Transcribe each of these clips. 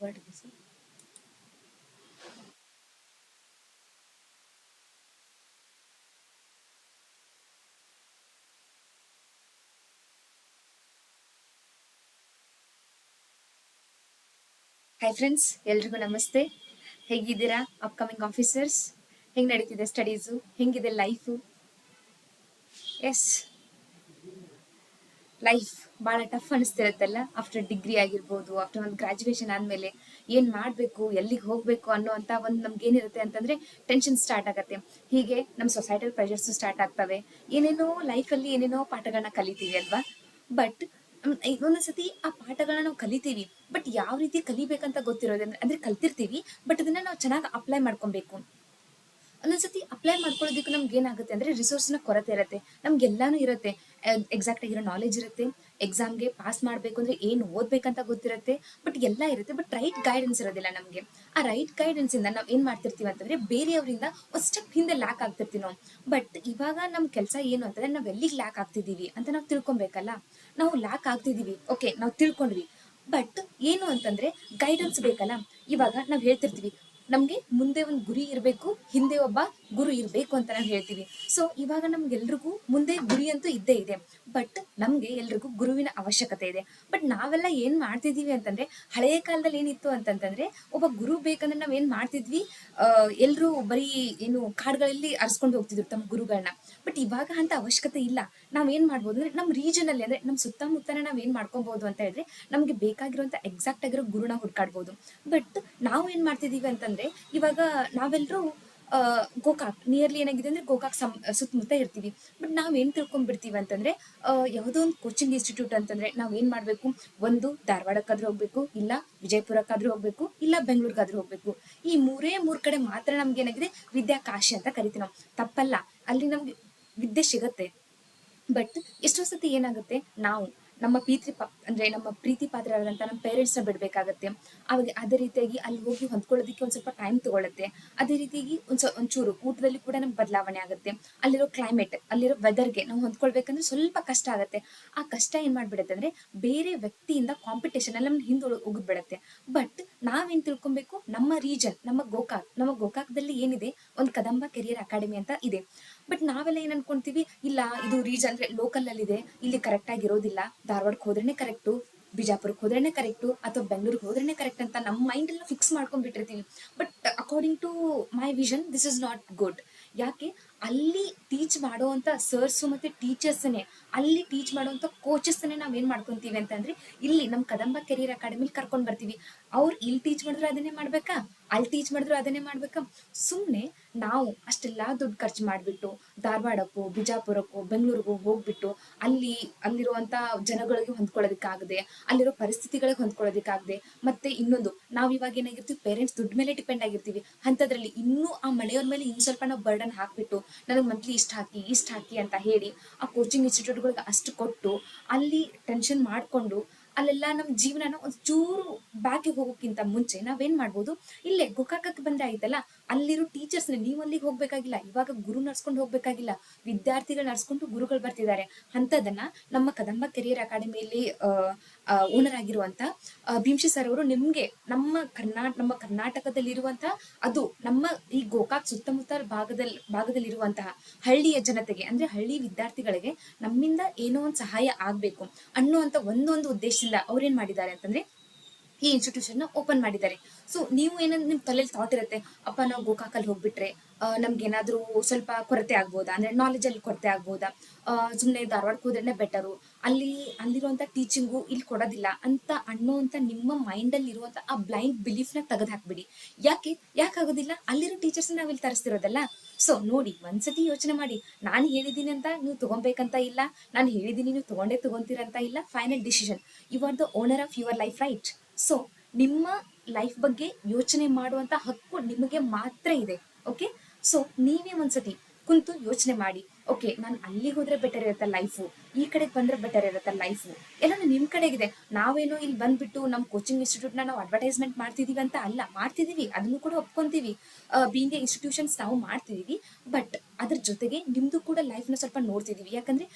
Hi friends ಎಲ್ರಿಗೂ ನಮಸ್ತೆ. ಹೇಗಿದ್ದೀರಾ ಅಪ್ಕಮಿಂಗ್ ಆಫೀಸರ್ಸ್ ಹೆಂಗ್ ನಡೀತಿದೆ ಸ್ಟಡೀಸು ಹೆಂಗಿದೆ ಲೈಫು ಎಸ್ ಲೈಫ್ ಬಹಳ ಟಫ್ ಅನಿಸ್ತಿರತ್ತಲ್ಲ? ಆಫ್ಟರ್ ಡಿಗ್ರಿ ಆಗಿರ್ಬೋದು ಆಫ್ಟರ್ ಒಂದು ಗ್ರಾಜುಯೇಷನ್ ಆದಮೇಲೆ ಏನು ಮಾಡಬೇಕು, ಎಲ್ಲಿಗೆ ಹೋಗಬೇಕು ಅನ್ನೋ ಅಂತ ಒಂದು ನಮ್ಗೆ ಏನಿರುತ್ತೆ ಅಂತಂದ್ರೆ ಟೆನ್ಷನ್ ಸ್ಟಾರ್ಟ್ ಆಗತ್ತೆ. ಹೀಗೆ ನಮ್ಮ ಸೊಸೈಟಲ್ ಪ್ರೆಷರ್ಸ್ ಸ್ಟಾರ್ಟ್ ಆಗ್ತವೆ. ಏನೇನೋ ಲೈಫಲ್ಲಿ ಏನೇನೋ ಪಾಠಗಳನ್ನ ಕಲಿತೀವಿ ಅಲ್ವಾ? ಬಟ್ ಒಂದೊಂದ್ಸತಿ ಆ ಪಾಠಗಳನ್ನ ನಾವು ಕಲಿತೀವಿ. ಬಟ್ ಯಾವ ರೀತಿ ಕಲಿಬೇಕಂತ ಗೊತ್ತಿರೋದಂದ್ರೆ ಅಂದ್ರೆ ಕಲ್ತಿರ್ತೀವಿ ಬಟ್ ಅದನ್ನ ನಾವು ಚೆನ್ನಾಗಿ ಅಪ್ಲೈ ಮಾಡ್ಕೊಬೇಕು. ಒಂದೊಂದ್ಸತಿ ಅಪ್ಲೈ ಮಾಡ್ಕೊಳ್ಳೋದಕ್ಕೆ ನಮ್ಗೆ ಏನಾಗುತ್ತೆ ಅಂದ್ರೆ ರಿಸೋರ್ಸ್ನ ಕೊರತೆ ಇರುತ್ತೆ. ನಮ್ಗೆಲ್ಲಾನು ಇರುತ್ತೆ. ಎಕ್ಸಾಕ್ಟ್ ಆಗಿರೋ ನಾಲೆಜ್ ಇರುತ್ತೆ. ಎಕ್ಸಾಮ್ಗೆ ಪಾಸ್ ಮಾಡಬೇಕು ಅಂದ್ರೆ ಏನು ಓದ್ಬೇಕಂತ ಗೊತ್ತಿರುತ್ತೆ. ಬಟ್ ಎಲ್ಲ ಇರುತ್ತೆ. ಬಟ್ ರೈಟ್ ಗೈಡೆನ್ಸ್ ಇರೋದಿಲ್ಲ ನಮಗೆ. ಆ ರೈಟ್ ಗೈಡೆನ್ಸ್ ಇಂದ ನಾವು ಏನ್ ಮಾಡ್ತಿರ್ತೀವಿ ಅಂತಂದ್ರೆ ಬೇರೆಯವರಿಂದ ಒಂದು ಸ್ಟೆಪ್ ಹಿಂದೆ ಲ್ಯಾಕ್ ಆಗ್ತಿರ್ತೀವಿ ಬಟ್ ಇವಾಗ ನಮ್ ಕೆಲಸ ಏನು ಅಂತಂದ್ರೆ ನಾವ್ ಎಲ್ಲಿಗೆ ಲ್ಯಾಕ್ ಆಗ್ತಿದೀವಿ ಅಂತ ನಾವು ತಿಳ್ಕೊಬೇಕಲ್ಲ. ನಾವು ಲ್ಯಾಕ್ ಆಗ್ತಿದೀವಿ. ಓಕೆ ನಾವು ತಿಳ್ಕೊಂಡ್ವಿ. ಬಟ್ ಏನು ಅಂತಂದ್ರೆ ಗೈಡೆನ್ಸ್ ಬೇಕಲ್ಲ. ಇವಾಗ ನಾವ್ ಹೇಳ್ತಿರ್ತೀವಿ ನಮ್ಗೆ ಮುಂದೆ ಒಂದು ಗುರಿ ಇರಬೇಕು, ಹಿಂದೆ ಒಬ್ಬ ಗುರು ಇರಬೇಕು ಅಂತ ನಾವು ಹೇಳ್ತೀವಿ ಸೊ ಇವಾಗ ನಮ್ಗೆಲ್ರಿಗೂ ಮುಂದೆ ಗುರಿ ಅಂತೂ ಇದ್ದೇ ಇದೆ. ಬಟ್ ನಮ್ಗೆ ಎಲ್ರಿಗೂ ಗುರುವಿನ ಅವಶ್ಯಕತೆ ಇದೆ. ಬಟ್ ನಾವೆಲ್ಲ ಏನ್ ಮಾಡ್ತಿದೀವಿ ಅಂತಂದ್ರೆ ಹಳೆಯ ಕಾಲದಲ್ಲಿ ಏನಿತ್ತು ಅಂತಂತಂದ್ರೆ, ಒಬ್ಬ ಗುರು ಬೇಕಂದ್ರೆ ನಾವ್ ಏನ್ ಮಾಡ್ತಿದ್ವಿ? ಎಲ್ಲರೂ ಬರೀ ಏನು ಕಾಡ್ಗಳಲ್ಲಿ ಅರ್ಸ್ಕೊಂಡು ಹೋಗ್ತಿದ್ರು ತಮ್ಮ ಗುರುಗಳನ್ನ ಬಟ್ ಇವಾಗ ಅಂತ ಅವಶ್ಯಕತೆ ಇಲ್ಲ. ನಾವ್ ಏನ್ ಮಾಡ್ಬೋದು ಅಂದ್ರೆ, ನಮ್ ರೀಜನ್ ಅಲ್ಲಿ ಅಂದ್ರೆ, ನಮ್ ಸುತ್ತಮುತ್ತನ ನಾವ್ ಏನ್ ಮಾಡ್ಕೊಬಹುದು ಅಂತ ಹೇಳಿದ್ರೆ, ನಮ್ಗೆ ಬೇಕಾಗಿರುವಂತ ಎಕ್ಸಾಕ್ಟ್ ಆಗಿರೋ ಗುರುನ ಹುಡ್ಕಾಡ್ಬೋದು. ಬಟ್ ನಾವು ಏನ್ ಮಾಡ್ತಿದೀವಿ ಅಂತಂದ್ರೆ ಇವಾಗ ನಾವೆಲ್ಲರೂ ಗೋಕಾಕ್ ನಿಯರ್ಲಿ ಏನಾಗಿದೆ ಅಂದ್ರೆ ಗೋಕಾಕ್ ಸಮ್, ಸುತ್ತಮುತ್ತ ಇರ್ತೀವಿ. ಬಟ್ ನಾವ್ ಏನ್ ತಿಳ್ಕೊಂಡ್ಬಿಡ್ತೀವಿ ಅಂತಂದ್ರೆ ಯಾವುದೋ ಒಂದು ಕೋಚಿಂಗ್ ಇನ್ಸ್ಟಿಟ್ಯೂಟ್ ಅಂತಂದ್ರೆ ನಾವ್ ಏನ್ ಮಾಡ್ಬೇಕು? ಒಂದು, ಧಾರವಾಡಕ್ಕಾದ್ರೂ ಹೋಗ್ಬೇಕು, ಇಲ್ಲ ವಿಜಯಪುರಕ್ಕಾದ್ರೂ ಹೋಗ್ಬೇಕು, ಇಲ್ಲ ಬೆಂಗಳೂರಿಗಾದ್ರೂ ಹೋಗ್ಬೇಕು. ಈ ಮೂರೇ ಮೂರ್ ಕಡೆ ಮಾತ್ರ ನಮ್ಗೆ ಏನಾಗಿದೆ? ವಿದ್ಯಾಕಾಶಿ ಅಂತ ಕರಿತೀವಿ ನಾವು. ತಪ್ಪಲ್ಲ. ಅಲ್ಲಿ ನಮ್ಗೆ ವಿದ್ಯೆ ಸಿಗತ್ತೆ. ಬಟ್ ಎಷ್ಟೋ ಸತಿ ಏನಾಗುತ್ತೆ? ನಾವು ನಮ್ಮ ಪೀತ್ರಿ ಪ ಅಂದ್ರೆ ನಮ್ಮ ಪ್ರೀತಿ ಪಾತ್ರರಾದಂತ ನಮ್ಮ ಪೇರೆಂಟ್ಸ್ನ ಬಿಡ್ಬೇಕಾಗತ್ತೆ. ಅವಾಗ ಅದೇ ರೀತಿಯಾಗಿ ಅಲ್ಲಿ ಹೋಗಿ ಹೊಂದ್ಕೊಳ್ಳೋದಕ್ಕೆ ಒಂದ್ ಸ್ವಲ್ಪ ಟೈಮ್ ತಗೊಳುತ್ತೆ. ಅದೇ ರೀತಿಯಾಗಿ ಒಂದ್ ಸ್ವ- ಒಂಚೂರು ಊಟದಲ್ಲಿ ಕೂಡ ನಮ್ಗೆ ಬದಲಾವಣೆ ಆಗುತ್ತೆ. ಅಲ್ಲಿರೋ ಕ್ಲೈಮೇಟ್ ಅಲ್ಲಿರೋ ವೆದರ್ಗೆ ನಾವು ಹೊಂದ್ಕೊಳ್ಬೇಕಂದ್ರೆ ಸ್ವಲ್ಪ ಕಷ್ಟ ಆಗುತ್ತೆ. ಆ ಕಷ್ಟ ಏನ್ ಮಾಡ್ಬಿಡುತ್ತೆ ಅಂದ್ರೆ ಬೇರೆ ವ್ಯಕ್ತಿಯಿಂದ ಕಾಂಪಿಟೇಷನ್ ಅಲ್ಲಿ ನಮ್ಗೆ ಹಿಂದೆ ಬಿಡುತ್ತೆ ಬಟ್ ನಾವೇನ್ ತಿಳ್ಕೊಬೇಕು? ನಮ್ಮ ರೀಜನ್ ನಮ್ಮ ಗೋಕಾಕ್, ನಮ್ಮ ಗೋಕಾಕ್ದಲ್ಲಿ ಏನಿದೆ? ಒಂದು ಕದಂಬ ಕೆರಿಯರ್ ಅಕಾಡೆಮಿ ಅಂತ ಇದೆ. ಬಟ್ ನಾವೆಲ್ಲ ಏನ್ ಅನ್ಕೊಂತೀವಿ? ಇಲ್ಲ, ಇದು ರೀಜನ್ ಅಂದ್ರೆ ಲೋಕಲ್ ಅಲ್ಲಿ ಇದೆ ಇಲ್ಲಿ ಕರೆಕ್ಟ್ ಆಗಿರೋದಿಲ್ಲ ಧಾರವಾಡಕ್ಕೆ ಹೋದ್ರೇನೆ ಕರೆಕ್ಟು ಬಿಜಾಪುರಕ್ಕೆ ಹೋದ್ರೇನೆ ಕರೆಕ್ಟು ಅಥವಾ ಬೆಂಗಳೂರಿಗೆ ಹೋದ್ರೇನೆ ಕರೆಕ್ಟ್ ಅಂತ ನಮ್ಮ ಮೈಂಡ್ ಎಲ್ಲ fix ಮಾಡ್ಕೊಂಡ್ಬಿಟ್ಟಿರ್ತೀವಿ. But according to my vision this is not good ಯಾಕೆ? ಅಲ್ಲಿ ಟೀಚ್ ಮಾಡುವಂತ ಸರ್ಸು ಮತ್ತೆ ಟೀಚರ್ಸ್ನೇ ಅಲ್ಲಿ ಟೀಚ್ ಮಾಡುವಂತ ಕೋಚಸ್ನೇ ನಾವ್ ಏನ್ ಮಾಡ್ಕೊಂತೀವಿ ಅಂತಂದ್ರೆ, ಇಲ್ಲಿ ನಮ್ ಕದಂಬ ಕೆರಿಯರ್ ಅಕಾಡೆಮಿಲಿ ಕರ್ಕೊಂಡ್ ಬರ್ತೀವಿ. ಅವ್ರು ಇಲ್ಲಿ ಟೀಚ್ ಮಾಡಿದ್ರು ಅದನ್ನೇ ಮಾಡ್ಬೇಕಾ? ಅಲ್ಲಿ ಟೀಚ್ ಮಾಡಿದ್ರು ಅದನ್ನೇ ಮಾಡ್ಬೇಕಾ? ಸುಮ್ನೆ ನಾವು ಅಷ್ಟೆಲ್ಲಾ ದುಡ್ಡು ಖರ್ಚು ಮಾಡ್ಬಿಟ್ಟು, ಧಾರವಾಡಕ್ಕೂ, ಬಿಜಾಪುರಕ್ಕೂ, ಬೆಂಗಳೂರಿಗೂ ಹೋಗ್ಬಿಟ್ಟು, ಅಲ್ಲಿ, ಅಲ್ಲಿರುವಂತ ಜನಗಳಿಗೆ ಹೊಂದ್ಕೊಳ್ಳೋದಕ್ಕಾಗದೆ, ಅಲ್ಲಿರೋ ಪರಿಸ್ಥಿತಿಗಳಿಗೆ ಹೊಂದ್ಕೊಳ್ಳೋದಕ್ಕಾಗದೆ, ಮತ್ತೆ ಇನ್ನೊಂದು, ನಾವ್ ಇವಾಗ ಏನಾಗಿರ್ತೀವಿ ಪೇರೆಂಟ್ಸ್ ದುಡ್ಡು ಮೇಲೆ ಡಿಪೆಂಡ್ ಆಗಿರ್ತೀವಿ. ಅಂತದ್ರಲ್ಲಿ ಇನ್ನೂ ಆ ಮನೆಯವ್ರ ಮೇಲೆ ಇನ್ನು ಸ್ವಲ್ಪ ನಾವು ಬರ್ಡನ್ ಹಾಕ್ಬಿಟ್ಟು, ನನಗೆ ಮಂತ್ಲಿ ಇಷ್ಟ ಹಾಕಿ ಇಷ್ಟು ಹಾಕಿ ಅಂತ ಹೇಳಿ ಆ ಕೋಚಿಂಗ್ ಇನ್ಸ್ಟಿಟ್ಯೂಟ್ಗಳಿಗೆ ಅಷ್ಟು ಕೊಟ್ಟು ಅಲ್ಲಿ ಟೆನ್ಷನ್ ಮಾಡ್ಕೊಂಡು ಅಲ್ಲೆಲ್ಲ ನಮ್ಮ ಜೀವನನ ಒಂದ್ ಚೂರು ಬ್ಯಾಕಿಗೆ ಹೋಗೋಕ್ಕಿಂತ ಮುಂಚೆ ನಾವೇನ್ ಮಾಡ್ಬೋದು? ಇಲ್ಲೇ ಗೋಕಾಕಕ್ಕೆ ಬಂದ್ರೆ ಆಯ್ತಲ್ಲ, ಅಲ್ಲಿರೋ ಟೀಚರ್ಸ್ ನೀವು ಅಲ್ಲಿಗೆ ಹೋಗ್ಬೇಕಾಗಿಲ್ಲ, ಇವಾಗ ಗುರು ನಡ್ಸ್ಕೊಂಡು ಹೋಗ್ಬೇಕಾಗಿಲ್ಲ, ವಿದ್ಯಾರ್ಥಿಗಳು ನಡ್ಸ್ಕೊಂಡು ಗುರುಗಳು ಬರ್ತಿದ್ದಾರೆ. ಅಂತದನ್ನ ನಮ್ಮ ಕದಂಬ ಕೆರಿಯರ್ ಅಕಾಡೆಮಿಯಲ್ಲಿ ಓನರ್ ಆಗಿರುವಂತ ಭೀಮ್ಶಿ ಸರ್ ಅವರು ನಿಮ್ಗೆ ನಮ್ಮ ಕರ್ನಾಟ ನಮ್ಮ ಕರ್ನಾಟಕದಲ್ಲಿರುವಂತಹ ಅದು ನಮ್ಮ ಈ ಗೋಕಾಕ್ ಸುತ್ತಮುತ್ತ ಭಾಗದಲ್ಲಿ ಭಾಗದಲ್ಲಿರುವಂತಹ ಹಳ್ಳಿಯ ಜನತೆಗೆ, ಅಂದ್ರೆ ಹಳ್ಳಿ ವಿದ್ಯಾರ್ಥಿಗಳಿಗೆ ನಮ್ಮಿಂದ ಏನೋ ಒಂದು ಸಹಾಯ ಆಗ್ಬೇಕು ಅನ್ನುವಂತ ಒಂದೊಂದು ಉದ್ದೇಶದಿಂದ ಅವ್ರೇನ್ ಮಾಡಿದ್ದಾರೆ ಅಂತಂದ್ರೆ ಈ ಇನ್ಸ್ಟಿಟ್ಯೂಷನ್ನ ಓಪನ್ ಮಾಡಿದ್ದಾರೆ. ಸೊ ನೀವು ಏನಂದ್ರೆ ನಿಮ್ ತಲೆಯಲ್ಲಿ ಥಾಟ್ ಇರುತ್ತೆ, ಅಪ್ಪ, ನಾವು ಗೋಕಾಕಲ್ಲಿ ಹೋಗ್ಬಿಟ್ರೆ ನಮ್ಗೆ ಏನಾದ್ರೂ ಸ್ವಲ್ಪ ಕೊರತೆ ಆಗ್ಬೋದಾ? ಅಂದ್ರೆ ನಾಲೆಜ್ ಅಲ್ಲಿ ಕೊರತೆ ಆಗ್ಬೋದಾ? ಸುಮ್ಮನೆ ಧಾರವಾಡಕ್ಕೆ ಹೋದ್ರೆ ಬೆಟರು ಅಲ್ಲಿ, ಅಲ್ಲಿರುವಂತ ಟೀಚಿಂಗು ಇಲ್ಲಿ ಕೊಡೋದಿಲ್ಲ ಅಂತ ಅನ್ನೋಂತ ನಿಮ್ಮ ಮೈಂಡ್ ಅಲ್ಲಿ ಇರುವಂತ ಆ ಬ್ಲೈಂಡ್ ಬಿಲೀಫ್ನ ತೆಗೆದು ಹಾಕ್ಬಿಡಿ. ಯಾಕೆ? ಯಾಕಾಗೋದಿಲ್ಲ ಅಲ್ಲಿರೋ ಟೀಚರ್ಸ್ ನಾವಿಲ್ಲಿ ತರಿಸ್ತಿರೋದಲ್ಲ. ಸೊ ನೋಡಿ, ಒಂದ್ಸತಿ ಯೋಚನೆ ಮಾಡಿ. ನಾನು ಹೇಳಿದೀನಿ ಅಂತ ನೀವು ತಗೊಬೇಕಂತ ಇಲ್ಲ. ನಾನು ಹೇಳಿದೀನಿ ನೀವು ತಗೊಂಡೇ ತಗೊಂತೀರಂತ ಇಲ್ಲ. Final decision you are the owner of your life right so ನಿಮ್ಮ ಲೈಫ್ ಬಗ್ಗೆ ಯೋಚನೆ ಮಾಡುವಂತ ಹಕ್ಕು ನಿಮಗೆ ಮಾತ್ರ ಇದೆ ಓಕೆ ಸೊ ನೀವೇ ಒಂದ್ಸತಿ ಕುಂತು ಯೋಚನೆ ಮಾಡಿ. ಓಕೆ, ನಾನು ಅಲ್ಲಿ ಹೋದ್ರೆ ಬೆಟರ್ ಇರುತ್ತೆ ಲೈಫು ಈ ಕಡೆಗೆ ಬಂದ್ರೆ ಬೆಟರ್ ಇರುತ್ತೆ ಲೈಫು ಎಲ್ಲ ನಿಮ್ ಕಡೆಗಿದೆ. ನಾವೇನೋ ಇಲ್ಲಿ ಬಂದ್ಬಿಟ್ಟು ನಮ್ಮ ಕೋಚಿಂಗ್ ಇನ್ಸ್ಟಿಟ್ಯೂಟ್ನ ನಾವು ಅಡ್ವರ್ಟೈಸ್ಮೆಂಟ್ ಮಾಡ್ತಿದೀವಿ ಅಂತ ಅಲ್ಲ, ಮಾಡ್ತಿದೀವಿ, ಅದನ್ನು ಕೂಡ ಒಪ್ಕೊಂತೀವಿ. ಬೀಂಗ್ ಇನ್ಸ್ಟಿಟ್ಯೂಷನ್ಸ್ ನಾವು ಮಾಡ್ತಿದೀವಿ ಬಟ್ ಅದ್ರ ಜೊತೆಗೆ ನಿಮ್ದು ಕೂಡ ಲೈಫ್ನ ಸ್ವಲ್ಪ ನೋಡ್ತಿದೀವಿ. ಯಾಕಂದ್ರೆ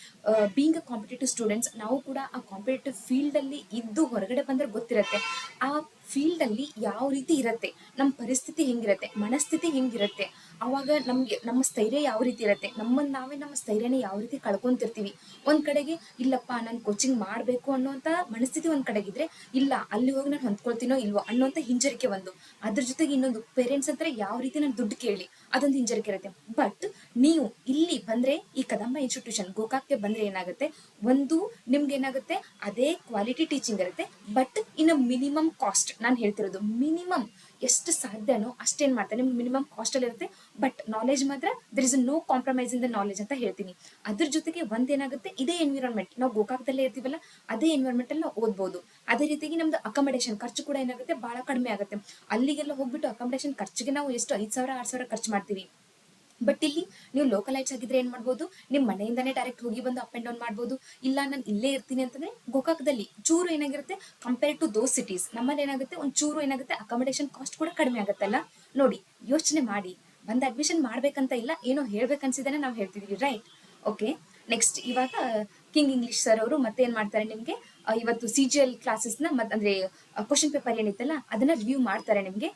ಬೀಂಗ್ ಅ ಕಾಂಪಿಟೇಟಿವ್ ಸ್ಟೂಡೆಂಟ್ಸ್ ನಾವು ಕೂಡ ಆ ಕಾಂಪಿಟೇಟಿವ್ ಫೀಲ್ಡ್ ಅಲ್ಲಿ ಇದ್ದು ಹೊರಗಡೆ ಬಂದ್ರೆ ಗೊತ್ತಿರತ್ತೆ. ಆ ಫೀಲ್ಡ್ ಅಲ್ಲಿ ಯಾವ ರೀತಿ ಇರತ್ತೆ ನಮ್ಮ ಪರಿಸ್ಥಿತಿ ಹೆಂಗಿರತ್ತೆ, ಮನಸ್ಥಿತಿ ಹೆಂಗಿರತ್ತೆ ಅವಾಗ ನಮ್ಗೆ, ನಮ್ಮ ಸ್ಥೈರ್ಯ ಯಾವ ರೀತಿ ಇರತ್ತೆ? ನಮ್ಮನ್ನ ನಾವೇ ನಮ್ಮ ಸ್ಥೈರ್ಯನ ಯಾವ ರೀತಿ ಕಳ್ಕೊಂತಿರ್ತೀವಿ? ಒಂದ್ ಕಡೆಗೆ, ಇಲ್ಲಪ್ಪ, ನಾನು ಕೋಚಿಂಗ್ ಮಾಡ್ಬೇಕು ಅನ್ನೋಂತ ಮನಸ್ಥಿತಿ ಒಂದ್ ಕಡೆಗಿದ್ರೆ, ಇಲ್ಲ, ಅಲ್ಲಿ ಹೋಗಿ ನಾನು ಹೊಂದ್ಕೊಳ್ತೀನೋ ಇಲ್ವೋ ಅನ್ನೋಂತ ಹಿಂಜರಿಕೆ ಒಂದು. ಅದ್ರ ಜೊತೆಗೆ ಇನ್ನೊಂದು ಪೇರೆಂಟ್ಸ್ ಅಂದ್ರೆ ಯಾವ ರೀತಿ ನಾನು ದುಡ್ಡು ಕೇಳಿ, ಅದೊಂದು ಹಿಂಜರಿಕೆ ಇರುತ್ತೆ. ಬಟ್ ನೀವು ಇಲ್ಲಿ ಬಂದ್ರೆ, ಈ ಕದಂಬ ಇನ್ಸ್ಟಿಟ್ಯೂಷನ್ ಗೋಕಾಕ್ಗೆ ಬಂದ್ರೆ ಏನಾಗುತ್ತೆ? ಒಂದು, ನಿಮ್ಗೆ ಏನಾಗುತ್ತೆ? ಅದೇ ಕ್ವಾಲಿಟಿ ಟೀಚಿಂಗ್ ಇರುತ್ತೆ. ಬಟ್ ಇನ್ನು ಮಿನಿಮಮ್ ಕಾಸ್ಟ್ ನಾನು ಹೇಳ್ತಿರೋದು ಮಿನಿಮಮ್ ಎಷ್ಟು ಸಾಧ್ಯನೋ ಅಷ್ಟೇನ್ ಮಾಡ್ತಾರೆ. ನಿಮ್ಗೆ ಮಿನಿಮಮ್ ಕಾಸ್ಟ್ ಅಲ್ಲಿ ಇರುತ್ತೆ. ಬಟ್ ನಾಲೆಜ್ ಮಾತ್ರ there is no compromise in the knowledge ಅಂತ ಹೇಳ್ತೀನಿ. ಅದ್ರ ಜೊತೆಗೆ ಒಂದೇನಾಗುತ್ತೆ, ಇದೇ ಎನ್ವಿರಾನ್ಮೆಂಟ್ ನಾವು ಗೋಕಾಕದಲ್ಲೇ ಇರ್ತೀವಲ್ಲ, ಅದೇ ಎನ್ವಿರಾನ್ಮೆಂಟ್ ಅಲ್ಲಿ ನಾವು ಓದ್ಬೋದು. ಅದೇ ರೀತಿಗೆ ನಮ್ದು ಅಕಾಮಡೇಷನ್ ಖರ್ಚು ಕೂಡ ಏನಾಗುತ್ತೆ ಬಹಳ ಕಡಿಮೆ ಆಗುತ್ತೆ. ಅಲ್ಲಿಗೆಲ್ಲ ಹೋಗ್ಬಿಟ್ಟು ಅಕಾಮಡೇಷನ್ ಖರ್ಚಿಗೆ ನಾವು ಎಷ್ಟು ಐದ್ ಸಾವಿರ, ಆರ್ ಸಾವಿರ ಖರ್ಚು ಮಾಡ್ತೀವಿ. ಬಟ್ ಇಲ್ಲಿ ನೀವು ಲೋಕಲೈಟ್ಸ್ ಆಗಿದ್ರೆ ಏನ್ ಮಾಡ್ಬೋದು? ನಿಮ್ ಮನೆಯಿಂದಾನೇ ಡೈರೆಕ್ಟ್ ಹೋಗಿ ಬಂದು ಅಪ್ ಅಂಡ್ ಡೌನ್ ಮಾಡ್ಬೋದು. ಇಲ್ಲ ನಾನು ಇಲ್ಲೇ ಇರ್ತೀನಿ ಅಂತಂದ್ರೆ ಗೋಕಾಕ್ದಲ್ಲಿ ಚೂರು ಏನಾಗಿರುತ್ತೆ? ಕಂಪೇರ್ ಟು ದೋಸ್ ಸಿಟೀಸ್ ನಮ್ಮಲ್ಲಿ ಏನಾಗುತ್ತೆ? ಒಂದ್ ಚೂರು ಏನಾಗುತ್ತೆ? ಅಕಾಮಡೇಷನ್ ಕಾಸ್ಟ್ ಕೂಡ ಕಡಿಮೆ ಆಗುತ್ತಲ್ಲ? ನೋಡಿ, ಯೋಚನೆ ಮಾಡಿ. ಬಂದ್ ಅಡ್ಮಿಷನ್ ಮಾಡ್ಬೇಕಂತ ಇಲ್ಲ, ಏನೋ ಹೇಳ್ಬೇಕನ್ಸಿದಾನೆ ನಾವು ಹೇಳ್ತಿದೀವಿ ರೈಟ್ ಓಕೆ ನೆಕ್ಸ್ಟ್ ಇವಾಗ ಕಿಂಗ್ ಇಂಗ್ಲಿಷ್ ಸರ್ ಅವರು ಮತ್ತೆ ಏನ್ ಮಾಡ್ತಾರೆ ನಿಮ್ಗೆ? ಇವತ್ತು ಸಿ ಜಿ ಎಲ್ ಕ್ಲಾಸಸ್ನ ಅಂದ್ರೆ ಕ್ವಶನ್ ಪೇಪರ್ ಏನಿತ್ತಲ್ಲ, ಅದನ್ನ ರಿವ್ಯೂ ಮಾಡ್ತಾರೆ ನಿಮ್ಗೆ.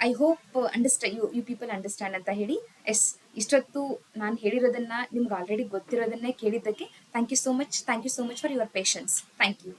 I hope understand you you people understand ಅಂತ ಹೇಳಿ, ಎಸ್, ಇಷ್ಟೊತ್ತು ನಾನು ಹೇಳಿರೋದನ್ನ ನಿಮ್ಗೆ ಆಲ್ರೆಡಿ ಗೊತ್ತಿರೋದನ್ನೇ ಕೇಳಿದ್ದಕ್ಕೆ thank you so much thank you so much for your patience thank you